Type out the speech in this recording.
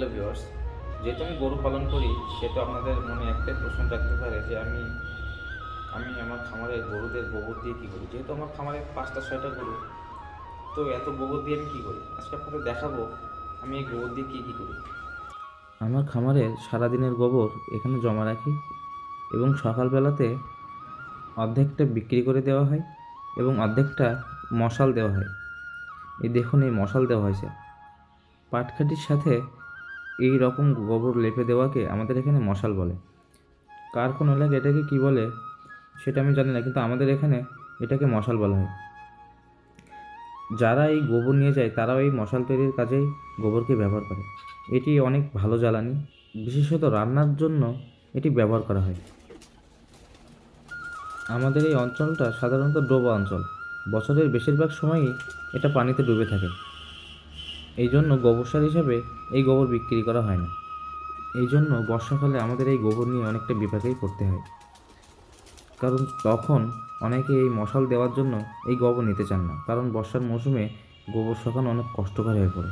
Hello viewers, যেহেতু আমি গরু পালন করি, সেহেতু আপনাদের মনে একটাই প্রশ্ন থাকতে পারে যে আমি আমি আমার খামারে গরুদের গোবর দিয়ে কী করি? যেহেতু আমার খামারে পাঁচটা, ছয়টা গরু, তো এত গোবর দিয়ে আমি কী করি? আজকে আপনাদের দেখাবো আমি এই গোবর দিয়ে কী কী করি। আমার খামারের সারাদিনের গোবর এখানে জমা রাখি এবং সকালবেলাতে অর্ধেকটা বিক্রি করে দেওয়া হয় এবং অর্ধেকটা মশাল দেওয়া হয়। এই দেখুন, এই মশাল দেওয়া হয়েছে। পাটকাঠির সাথে এই রকম গোবর লেপে দেওয়াকে আমাদের এখানে মশাল বলে। কার কোন এলাকায় এটাকে কী বলে সেটা আমি জানি না, কিন্তু আমাদের এখানে এটাকে মশাল বলা হয়। যারা এই গোবর নিয়ে যায়, তারাও এই মশাল তৈরির কাজেই গোবরকে ব্যবহার করে। এটি অনেক ভালো জ্বালানি, বিশেষত রান্নার জন্য এটি ব্যবহার করা হয়। আমাদের এই অঞ্চলটা সাধারণত ডোবা অঞ্চল। বছরের বেশিরভাগ সময়ই এটা পানিতে ডুবে থাকে। এই জন্য গোবর সার হিসাবে এই গোবর বিক্রি করা হয় না। এই জন্য বর্ষাকালে আমাদের এই গোবর নিয়ে অনেকটা বিপাকেই পড়তে হয়। কারণ তখন অনেকে এই মশাল দেওয়ার জন্য এই গোবর নিতে চান না। কারণ বর্ষার মৌসুমে গোবর শুকানো অনেক কষ্টকর হয়ে পড়ে।